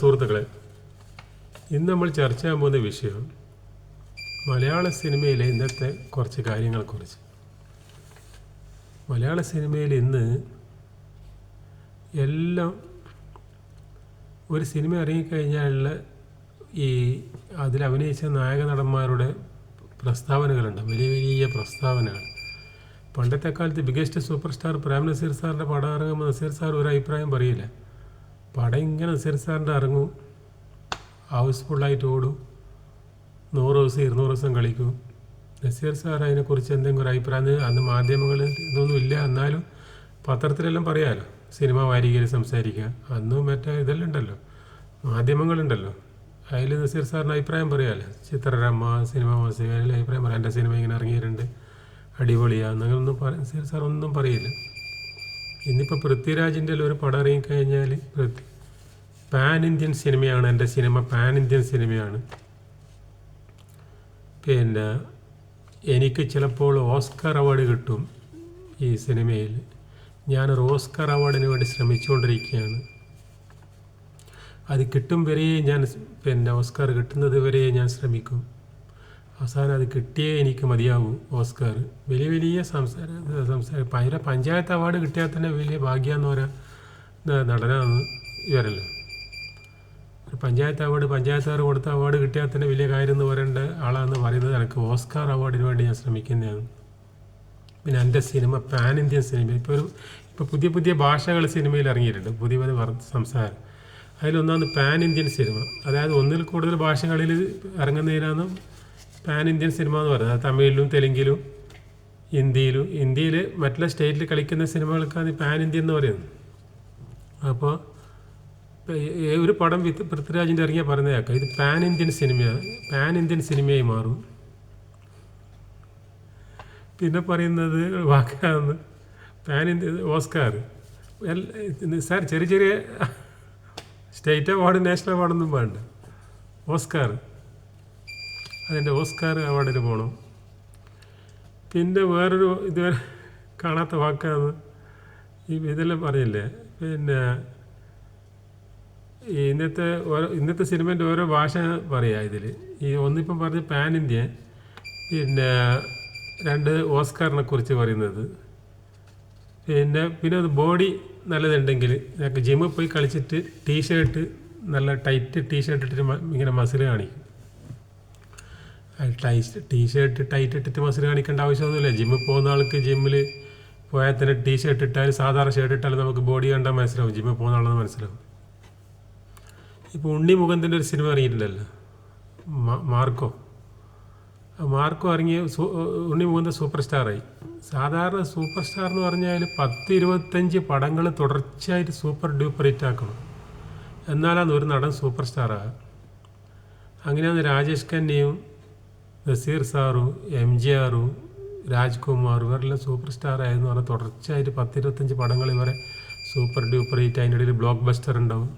സുഹൃത്തുക്കളെ ഇന്ന് നമ്മൾ ചർച്ച ചെയ്യാൻ പോകുന്ന വിഷയം മലയാള സിനിമയിലെ ഇന്നത്തെ കുറച്ച് കാര്യങ്ങളെക്കുറിച്ച്. മലയാള സിനിമയിൽ ഇന്ന് എല്ലാം ഒരു സിനിമ ഇറങ്ങിക്കഴിഞ്ഞാലുള്ള ഈ അതിൽ അഭിനയിച്ച നായക നടന്മാരുടെ പ്രസ്താവനകളുണ്ട്. വലിയ വലിയ പ്രസ്താവനകൾ. പണ്ടത്തെ കാലത്ത് biggest super star Prem Nazir സാറിന്റെ പടം ഇറങ്ങുമ്പോൾ നസീർ സാർ ഒരു അഭിപ്രായം പറയില്ല. പടം ഇങ്ങനെ സാറിന്റെ ഇറങ്ങും. ഹൗസ്ഫുള്ളായിട്ട് ഓടും. നൂറ് ദിവസം ഇരുന്നൂറ് ദിവസം കളിക്കും. നസീർ സാർ അതിനെക്കുറിച്ച് എന്തെങ്കിലും ഒരു അഭിപ്രായം അന്ന് മാധ്യമങ്ങളിൽ ഇതൊന്നും ഇല്ല. എന്നാലും പത്രത്തിലെല്ലാം പറയാമല്ലോ സിനിമ വാരികയിൽ സംസാരിക്കുക. അന്നും മറ്റേ ഇതെല്ലാം ഉണ്ടല്ലോ. മാധ്യമങ്ങളുണ്ടല്ലോ. അതിൽ നസീർ സാറിന് അഭിപ്രായം പറയാമല്ലോ ചിത്രരമ്മ സിനിമ മാസികയിൽ അഭിപ്രായം പറയാം എന്റെ സിനിമ ഇങ്ങനെ ഇറങ്ങിയിട്ടുണ്ട്. അടിപൊളിയാണ് അങ്ങനെയൊന്നും പറ നസീർ സാർ ഒന്നും പറയില്ല. ഇന്നിപ്പോൾ പൃഥ്വിരാജിന്റെ ഒരു പടം ഇറങ്ങിക്കഴിഞ്ഞാൽ പാൻ ഇന്ത്യൻ സിനിമയാണ് എന്റെ സിനിമ പാൻ ഇന്ത്യൻ സിനിമയാണ്. പിന്നെ എനിക്ക് ചിലപ്പോൾ ഓസ്കർ അവാർഡ് കിട്ടും ഈ സിനിമയിൽ ഞാനൊരു ഓസ്കർ അവാർഡിന് വേണ്ടി ശ്രമിച്ചുകൊണ്ടിരിക്കുകയാണ്. അത് കിട്ടും വരെ ഞാൻ പിന്നെ ഓസ്കാർ കിട്ടുന്നത് വരെ ഞാൻ ശ്രമിക്കും. അവസാനം അത് കിട്ടിയേ എനിക്ക് മതിയാവൂ ഓസ്കാർ. വലിയ വലിയ സംസാര സംസാര ഭയങ്കര പഞ്ചായത്ത് അവാർഡ് കിട്ടിയാൽ തന്നെ വലിയ ഭാഗ്യമെന്ന് പറയാൻ നടനാണ് ഇവരല്ലോ. പഞ്ചായത്ത് അവാർഡ് പഞ്ചായത്തുകാർ കൊടുത്ത അവാർഡ് കിട്ടിയാൽ തന്നെ വലിയ കാര്യം എന്ന് പറയേണ്ട ആളാണെന്ന് പറയുന്നത് എനിക്ക് ഓസ്കാർ അവാർഡിന് വേണ്ടി ഞാൻ ശ്രമിക്കുന്നതാണ്. പിന്നെ എന്റെ സിനിമ പാൻ ഇന്ത്യൻ സിനിമ ഇപ്പോൾ ഒരു ഇപ്പോൾ പുതിയ പുതിയ ഭാഷകൾ സിനിമയിൽ ഇറങ്ങിയിട്ടുണ്ട് പുതിയ പുതിയ സംസാരം. അതിലൊന്നാണ് പാൻ ഇന്ത്യൻ സിനിമ. അതായത് ഒന്നിൽ കൂടുതൽ ഭാഷകളിൽ ഇറങ്ങുന്നതിനാണ് പാൻ ഇന്ത്യൻ സിനിമ എന്ന് പറയുന്നത്. തമിഴിലും തെലുങ്കിലും ഹിന്ദിയിലും. ഇന്ത്യയിൽ മറ്റുള്ള സ്റ്റേറ്റിൽ കളിക്കുന്ന സിനിമകൾക്കാണ് പാൻ ഇന്ത്യ എന്ന് പറയുന്നത്. അപ്പോൾ ഒരു പടം വിത്ത് പൃഥ്വിരാജിന്റെ ഇറങ്ങിയാൽ പറഞ്ഞേക്കാം ഇത് പാൻ ഇന്ത്യൻ സിനിമയാണ് പാൻ ഇന്ത്യൻ സിനിമയായി മാറും. പിന്നെ പറയുന്നത് വാക്കാന്ന് പാൻ ഇന്ത്യ ഓസ്കാർ സാർ ചെറിയ ചെറിയ സ്റ്റേറ്റ് അവാർഡ് നാഷണൽ അവാർഡൊന്നും വേണ്ട. ഓസ്കാർ അതിന്റെ ഓസ്കാർ അവാർഡിന് പോകണം പിന്നെ വേറൊരു ഇതുവരെ കാണാത്ത വാക്കാണ് ഈ ഇതെല്ലാം പറയില്ലേ പിന്നെ ഈ ഇന്നത്തെ ഓരോ ഇന്നത്തെ സിനിമേന്റെ ഓരോ ഭാഷ പറയാം ഇതിൽ ഈ ഒന്നിപ്പം പറഞ്ഞ പാൻ ഇന്ത്യ പിന്നെ രണ്ട് ഓസ്കാറിനെ കുറിച്ച് പറയുന്നത്. പിന്നെ പിന്നെ അത് ബോഡി നല്ലതുണ്ടെങ്കിൽ ഞങ്ങൾക്ക് ജിമ്മിൽ പോയി കളിച്ചിട്ട് ടീഷർട്ട് നല്ല ടൈറ്റ് ടീഷർട്ട് ഇട്ടിട്ട് ഇങ്ങനെ മസിൽ കാണിക്കും. ടൈറ്റ് ടീഷർട്ട് ടൈറ്റ് ഇട്ടിട്ട് മസിൽ കാണിക്കേണ്ട ആവശ്യമൊന്നുമില്ല. ജിമ്മിൽ പോകുന്ന ആൾക്ക് ജിമ്മിൽ പോയാൽ തന്നെ ടീഷർട്ട് ഇട്ടാൽ സാധാരണ ഷർട്ട് ഇട്ടാലും നമുക്ക് ബോഡി കണ്ടാൽ മനസ്സിലാവും. ജിമ്മിൽ പോകുന്ന ആളെന്ന് മനസ്സിലാവും. ഇപ്പോൾ ഉണ്ണി മുഖത്തിന്റെ ഒരു സിനിമ ഇറങ്ങിയിട്ടുണ്ടല്ലോ. മാർക്കോ. മാർക്കോ ഇറങ്ങിയ ഉണ്ണി മുകുന്ദ സൂപ്പർ സ്റ്റാറായി സാധാരണ സൂപ്പർ സ്റ്റാർ എന്ന് പറഞ്ഞാൽ പത്ത് ഇരുപത്തഞ്ച് പടങ്ങൾ തുടർച്ചയായിട്ട് സൂപ്പർ ഡ്യൂപ്പർ ഹിറ്റ് ആക്കണം. എന്നാലാണ് ഒരു നടൻ സൂപ്പർ സ്റ്റാറാകുക അങ്ങനെയാണ് രാജേഷ് ഖന്നയും നസീർ സാറും എം ജി ആറും രാജ്കുമാറും ഇവരെല്ലാം സൂപ്പർ സ്റ്റാർ ആയിരുന്നു പറഞ്ഞാൽ തുടർച്ചയായിട്ട് പത്തിരുപത്തഞ്ച് പടങ്ങൾ ഇവരെ സൂപ്പർ ഡ്യൂപ്പർ ഹിറ്റ് അതിന്റെ ഇടയിൽ ബ്ലോക്ക് ബസ്റ്റർ ഉണ്ടാവും.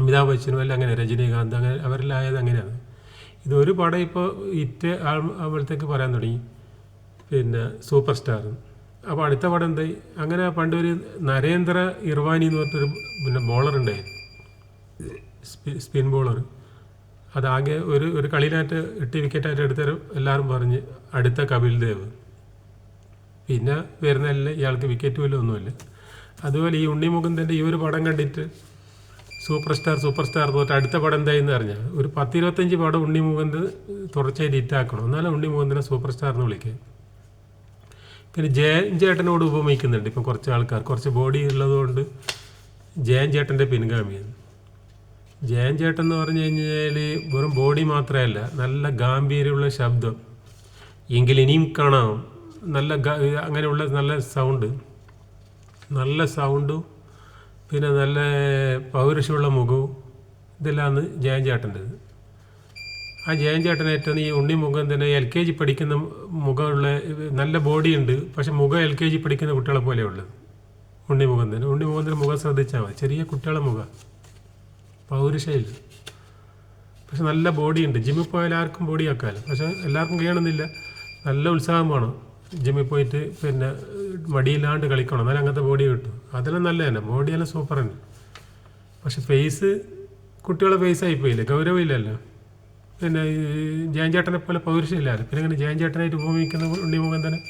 അമിതാഭ് ബച്ചനും എല്ലാം അങ്ങനെ രജനീകാന്ത് അങ്ങനെ അവരെല്ലാം ആയത് അങ്ങനെയാണ്. ഇതൊരു പടം ഇപ്പോൾ ഹിറ്റ് ആകുമ്പോഴത്തേക്ക് പറയാൻ തുടങ്ങി. പിന്നെ സൂപ്പർ സ്റ്റാർ അപ്പോൾ അടുത്ത പടം എന്തായി? അങ്ങനെ പണ്ട് ഒരു നരേന്ദ്ര ഇർവാനി എന്ന് പറഞ്ഞൊരു പിന്നെ ബോളർ ഉണ്ടായിരുന്നു സ്പിൻ ബോളർ അതാകെ ഒരു ഒരു കളിയിലായിട്ട് എട്ട് വിക്കറ്റായിട്ട് എടുത്തരും എല്ലാവരും പറഞ്ഞ് അടുത്ത കപിൽ ദേവ്. പിന്നെ വരുന്നതല്ല ഇയാൾക്ക് വിക്കറ്റ് ഇല്ല ഒന്നുമില്ല. അതുപോലെ ഈ ഉണ്ണി മുകുന്ദന്റെ ഈ ഒരു പടം കണ്ടിട്ട് സൂപ്പർ സ്റ്റാർ സൂപ്പർ സ്റ്റാർ തോറ്റ അടുത്ത പടം എന്തായെന്ന് അറിഞ്ഞാൽ ഒരു പത്തിരുപത്തഞ്ച് പടം ഉണ്ണി മുകുന്ദ് തുടർച്ചയായിട്ട് ഹിറ്റാക്കണം എന്നാലും ഉണ്ണി മുകുന്ദനെ സൂപ്പർ സ്റ്റാർ എന്ന് വിളിക്കുക പിന്നെ ജയൻ ചേട്ടനോട് ഉപമിക്കുന്നുണ്ട് ഇപ്പം കുറച്ച് ആൾക്കാർ. കുറച്ച് ബോഡി ഉള്ളതുകൊണ്ട് ജയൻ ചേട്ടന്റെ പിൻഗാമിയാണ്. ജയൻ ചേട്ടൻ എന്ന് പറഞ്ഞു കഴിഞ്ഞാൽ വെറും ബോഡി മാത്രമല്ല നല്ല ഗാംഭീര്യമുള്ള ശബ്ദം. എങ്കിൽ ഇനിയും കാണാം. നല്ല അങ്ങനെയുള്ള നല്ല സൗണ്ട് നല്ല സൗണ്ടും പിന്നെ നല്ല പൗരുഷമുള്ള മുഖവും ഇതെല്ലാമാണ് ജയൻ ചേട്ടന്റെത്. ആ ജയൻ ഏറ്റവും ഈ ഉണ്ണി മുഖം തന്നെ എൽ കെ ജി പഠിക്കുന്ന മുഖമുള്ള നല്ല ബോഡി ഉണ്ട് പക്ഷെ മുഖം എൽ കെ ജി പഠിക്കുന്ന കുട്ടികളെ പോലെയുള്ളത് ഉണ്ണി മുഖം തന്നെ. ഉണ്ണി മുഖം തന്നെ മുഖം ശ്രദ്ധിച്ചാൽ മതി. ചെറിയ കുട്ടികളെ മുഖം. പൗരുഷയില്ല. പക്ഷെ നല്ല ബോഡി ഉണ്ട് ജിമ്മിൽ പോയാൽ ആർക്കും ബോഡി ആക്കാമല്ലോ. പക്ഷെ എല്ലാവർക്കും കഴിയണമെന്നില്ല. നല്ല ഉത്സാഹം വേണം. ജിമ്മിൽ പോയിട്ട് പിന്നെ മടിയില്ലാണ്ട് കളിക്കണം. എന്നാലും അങ്ങനത്തെ ബോഡി കിട്ടും. അതെല്ലാം നല്ല തന്നെ. ബോഡിയെല്ലാം സൂപ്പർ തന്നെ. പക്ഷെ ഫേസ് കുട്ടികളെ ഫേസ് ആയിപ്പോയില്ലേ? ഗൗരവമില്ലല്ലോ. പിന്നെ ജയൻചേട്ടനെ ജയൻ ചേട്ടനെ പോലെ പൗരുഷമില്ലാതെ. പിന്നെ ഇങ്ങനെ ജയൻ ഉപയോഗിക്കുന്ന ഉണ്ണി ഉണ്ണിമുഖം തന്നെ.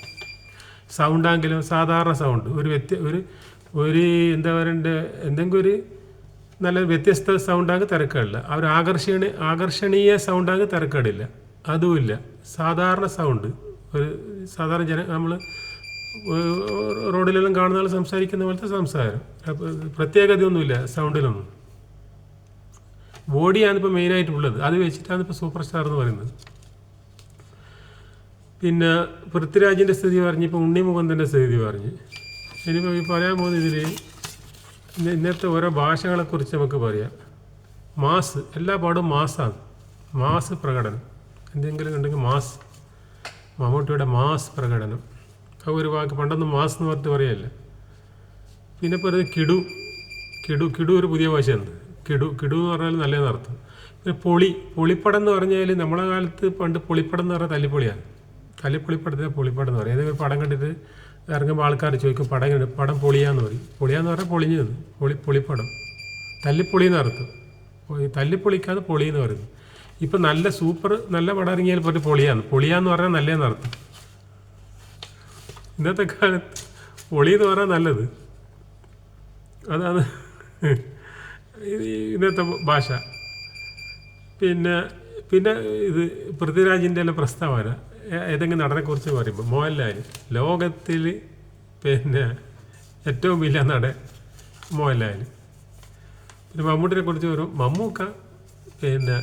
സൗണ്ടാങ്കിലും സാധാരണ സൗണ്ട് ഒരു വ്യത്യ ഒരു ഒരു എന്താ പറയണ്ടേ? എന്തെങ്കിലും ഒരു നല്ല വ്യത്യസ്ത സൗണ്ടാകെ തിരക്കേടില്ല ആ ആകർഷണ ആകർഷണീയ ആകർഷണീയ സൗണ്ടാകെ തിരക്കേടില്ല. അതുമില്ല. സാധാരണ സൗണ്ട്. ഒരു സാധാരണ ജന നമ്മൾ റോഡിലെല്ലാം കാണുന്ന ആൾ സംസാരിക്കുന്ന പോലത്തെ സംസാരം. പ്രത്യേകതയൊന്നുമില്ല സൗണ്ടിലൊന്നും. ബോഡിയാണ് ഇപ്പോൾ മെയിനായിട്ടുള്ളത്. അത് വെച്ചിട്ടാണ് ഇപ്പോൾ സൂപ്പർ സ്റ്റാർ എന്ന് പറയുന്നത്. പിന്നെ പൃഥ്വിരാജിന്റെ സ്ഥിതി പറഞ്ഞ് ഇപ്പോൾ ഉണ്ണിമുഖന്തന്റെ സ്ഥിതി പറഞ്ഞ്. ഇനിയിപ്പോൾ പറയാൻ പോകുന്ന ഇതിൽ ഇന്നത്തെ ഓരോ ഭാഷകളെക്കുറിച്ച് നമുക്ക് പറയാം. മാസ് എല്ലാ പാടും മാസാണ്. മാസ് പ്രകടനം. എന്തെങ്കിലും ഉണ്ടെങ്കിൽ മാസ്. മമ്മൂട്ടിയുടെ മാസ് പ്രകടനം. ആ ഒരു വാക്ക് പണ്ടൊന്നും മാസ് എന്ന് പറഞ്ഞിട്ട് പറയല്ല? പിന്നെ പറയുന്നത് കിടു. കിടു കിടു ഒരു പുതിയ ഭാഷയാണ്. കിടു കിടു എന്ന് പറഞ്ഞാൽ നല്ലതെന്ന് അർത്ഥം. പിന്നെ പൊളി. പൊളിപ്പടം എന്ന് പറഞ്ഞാൽ നമ്മളെ കാലത്ത് പണ്ട് പൊളിപ്പടം എന്ന് പറഞ്ഞാൽ തല്ലിപ്പൊളിയാണ്. തല്ലിപ്പൊളിപ്പടത്തിന് പൊളിപ്പടം എന്ന് പറയും. ഏതെങ്കിലും പടം കണ്ടിട്ട് ഇറങ്ങുമ്പോൾ ആൾക്കാർ ചോദിക്കും പടം പടം പൊളിയാന്ന് പറയും. പൊളിയാന്ന് പറഞ്ഞാൽ പൊളിഞ്ഞു നിന്ന്. പൊളി പൊളിപ്പടം. തല്ലിപ്പൊളി എന്ന് അർത്ഥം തല്ലിപ്പൊളിക്കാതെ പൊളി എന്ന് പറയുന്നത്. ഇപ്പം നല്ല സൂപ്പർ നല്ല പടം ഇറങ്ങിയാൽ പോയിട്ട് പൊളിയാന്ന്. പൊളിയാന്ന് പറഞ്ഞാൽ നല്ലതെന്ന് അർത്ഥം. ഇന്നത്തെ കാലത്ത് പൊളി എന്ന് പറഞ്ഞാൽ നല്ലത്. അതാണ് ഇന്നത്തെ ഭാഷ. പിന്നെ പിന്നെ ഇത് പൃഥ്വിരാജിന്റെ എല്ലാം പ്രസ്താവന. ഏതെങ്കിലും നടനെക്കുറിച്ച് പറയുമ്പോൾ മോഹൻലാൽ ലോകത്തിൽ പിന്നെ ഏറ്റവും വലിയ നടൻ മോഹൻലാൽ പിന്നെ മമ്മൂട്ടിനെ കുറിച്ച് വരും മമ്മൂക്ക പിന്നെ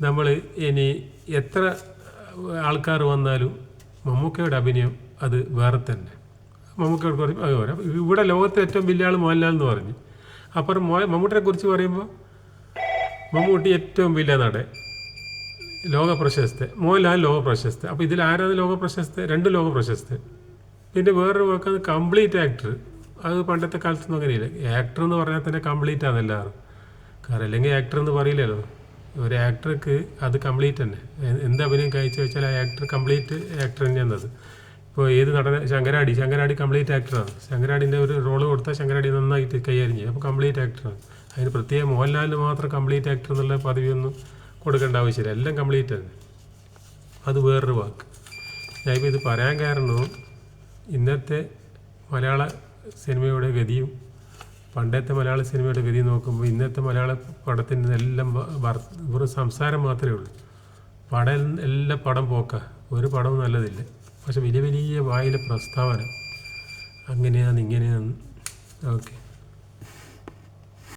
നമ്മൾ ഇനി എത്ര ആൾക്കാർ വന്നാലും മമ്മൂക്കയുടെ അഭിനയം അത് വേറെ തന്നെ. മമ്മൂക്കയോട് പറയും അത് പറയാം ഇവിടെ ലോകത്തെ ഏറ്റവും വലിയ ആൾ മോഹൻലാൽ എന്ന് പറഞ്ഞു. അപ്പുറം മോ മമ്മൂട്ടിനെ കുറിച്ച് പറയുമ്പോൾ മമ്മൂട്ടി ഏറ്റവും വലിയ നടൻ ലോക പ്രശസ്ത മോഹൻലാൽ ലോക പ്രശസ്ത അപ്പോൾ ഇതിൽ ആരാണ് ലോക പ്രശസ്ത രണ്ട് ലോക പ്രശസ്ത പിന്നെ വേറൊരു വാക്കാണ് കംപ്ലീറ്റ് ആക്ടർ അത് പണ്ടത്തെ കാലത്തൊന്നും അങ്ങനെയില്ല. ആക്ടർ എന്ന് പറഞ്ഞാൽ തന്നെ കംപ്ലീറ്റ് ആണ് എല്ലാവരും. കാരണം അല്ലെങ്കിൽ ആക്ടർ എന്ന് പറയില്ലല്ലോ. ഒരു ആക്ടർക്ക് അത് കംപ്ലീറ്റ് തന്നെ. എന്ത് അഭിനയം കഴിച്ചു വെച്ചാൽ ആ ആക്ടർ കംപ്ലീറ്റ് ആക്ടർ തന്നെയാണ് അത്. ഇപ്പോൾ ഏത് നടന ശങ്കരാടി. ശങ്കരാടി കംപ്ലീറ്റ് ആക്ടറാണ് ശങ്കരാടിന്റെ ഒരു റോൾ കൊടുത്താൽ ശങ്കരാടി നന്നായിട്ട് കൈകാര്യം ചെയ്യും അപ്പോൾ കംപ്ലീറ്റ് ആക്ടറാണ് അതിന് പ്രത്യേകം മോഹൻലാലിന് മാത്രം കംപ്ലീറ്റ് ആക്ടർ എന്നുള്ള പദവിയൊന്നും കൊടുക്കേണ്ട ആവശ്യമില്ല. എല്ലാം കംപ്ലീറ്റ് ആണ് അത് വേറൊരു വാക്ക്. ഞാനിപ്പോൾ ഇത് പറയാൻ കാരണം ഇന്നത്തെ മലയാള സിനിമയുടെ ഗതിയും പണ്ടത്തെ മലയാള സിനിമയുടെ ഗതി നോക്കുമ്പോൾ ഇന്നത്തെ മലയാള പടത്തിന് എല്ലാം വെറും സംസാരം മാത്രമേ ഉള്ളൂ. പടം എല്ലാ പടം പോക്ക. ഒരു പടവും നല്ലതില്ല. പക്ഷെ വലിയ വലിയ വായിലെ പ്രസ്താവന അങ്ങനെയാണ് ഇങ്ങനെയാണ് ഓക്കെ.